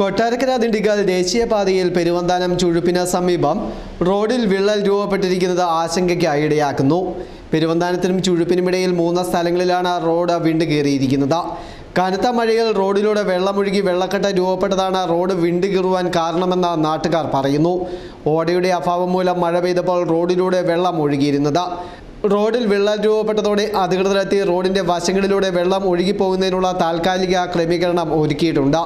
കൊട്ടാരക്കര ദിണ്ടിഗൽ ദേശീയപാതയിൽ പെരുവന്താനം ചുഴുപ്പിന് സമീപം റോഡിൽ വിള്ളൽ രൂപപ്പെട്ടിരിക്കുന്നത് ആശങ്കയ്ക്കായി ഇടയാക്കുന്നു. പെരുവന്താനത്തിനും ചുഴുപ്പിനുമിടയിൽ മൂന്ന് സ്ഥലങ്ങളിലാണ് റോഡ് വിണ്ട് കയറിയിരിക്കുന്നത്. കനത്ത മഴയിൽ റോഡിലൂടെ വെള്ളമൊഴുകി വെള്ളക്കെട്ട് രൂപപ്പെട്ടതാണ് റോഡ് വിണ്ട് കീറുവാൻ കാരണമെന്ന് നാട്ടുകാർ പറയുന്നു. ഓടയുടെ അഭാവം മൂലം മഴ പെയ്തപ്പോൾ റോഡിലൂടെ വെള്ളം ഒഴുകിയിരുന്നത്. റോഡിൽ വെള്ളം രൂപപ്പെട്ടതോടെ അധികൃതരെത്തി റോഡിന്റെ വശങ്ങളിലൂടെ വെള്ളം ഒഴുകിപ്പോകുന്നതിനുള്ള താൽക്കാലിക ക്രമീകരണം ഒരുക്കിയിട്ടുണ്ട്.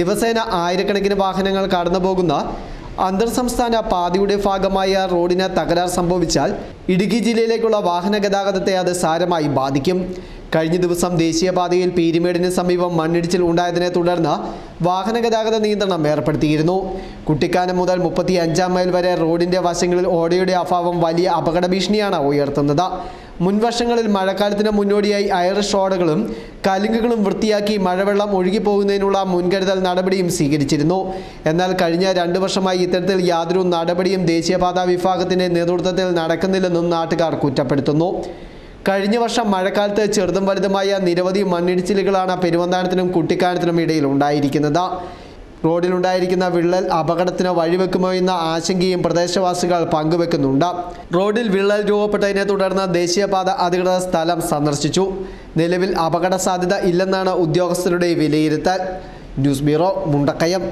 ദിവസേന ആയിരക്കണക്കിന് വാഹനങ്ങൾ കടന്നു പോകുന്ന അന്തർ സംസ്ഥാന പാതയുടെ ഭാഗമായ റോഡിന് തകരാർ സംഭവിച്ചാൽ ഇടുക്കി ജില്ലയിലേക്കുള്ള വാഹന ഗതാഗതത്തെ അത് സാരമായി ബാധിക്കും. കഴിഞ്ഞ ദിവസം ദേശീയപാതയിൽ പീരിമേടിന് സമീപം മണ്ണിടിച്ചിൽ ഉണ്ടായതിനെ തുടർന്ന് വാഹന ഗതാഗത നിയന്ത്രണം ഏർപ്പെടുത്തിയിരുന്നു. കുട്ടിക്കാനം മുതൽ മുപ്പത്തി അഞ്ചാം മൈൽ വരെ റോഡിന്റെ വശങ്ങളിൽ ഓടയുടെ അഭാവം വലിയ അപകട ഭീഷണിയാണ് ഉയർത്തുന്നത്. മുൻവർഷങ്ങളിൽ മഴക്കാലത്തിന് മുന്നോടിയായി ഐറിഷ് റോഡുകളും കലുങ്കുകളും വൃത്തിയാക്കി മഴവെള്ളം ഒഴുകിപ്പോകുന്നതിനുള്ള മുൻകരുതൽ നടപടിയും സ്വീകരിച്ചിരുന്നു. എന്നാൽ കഴിഞ്ഞ രണ്ടു വർഷമായി ഇത്തരത്തിൽ യാതൊരു നടപടിയും ദേശീയപാതാ വിഭാഗത്തിന്റെ നേതൃത്വത്തിൽ നടക്കുന്നില്ലെന്നും നാട്ടുകാർ കുറ്റപ്പെടുത്തുന്നു. കഴിഞ്ഞ വർഷം മഴക്കാലത്ത് ചെറുതും വലുതുമായ നിരവധി മണ്ണിടിച്ചിലുകളാണ് പെരുവന്താനത്തിനും കുട്ടിക്കാനത്തിനും ഇടയിൽ ഉണ്ടായിരിക്കുന്നത്. റോഡിലുണ്ടായിരിക്കുന്ന വിള്ളൽ അപകടത്തിന് വഴിവെക്കുമോ എന്ന ആശങ്കയും പ്രദേശവാസികൾ പങ്കുവെക്കുന്നുണ്ട്. റോഡിൽ വിള്ളൽ രൂപപ്പെട്ടതിനെ തുടർന്ന് ദേശീയപാത അധികൃതർ സ്ഥലം സന്ദർശിച്ചു. നിലവിൽ അപകട സാധ്യത ഇല്ലെന്നാണ് ഉദ്യോഗസ്ഥരുടെ വിലയിരുത്തൽ. News bureau Mundakayam.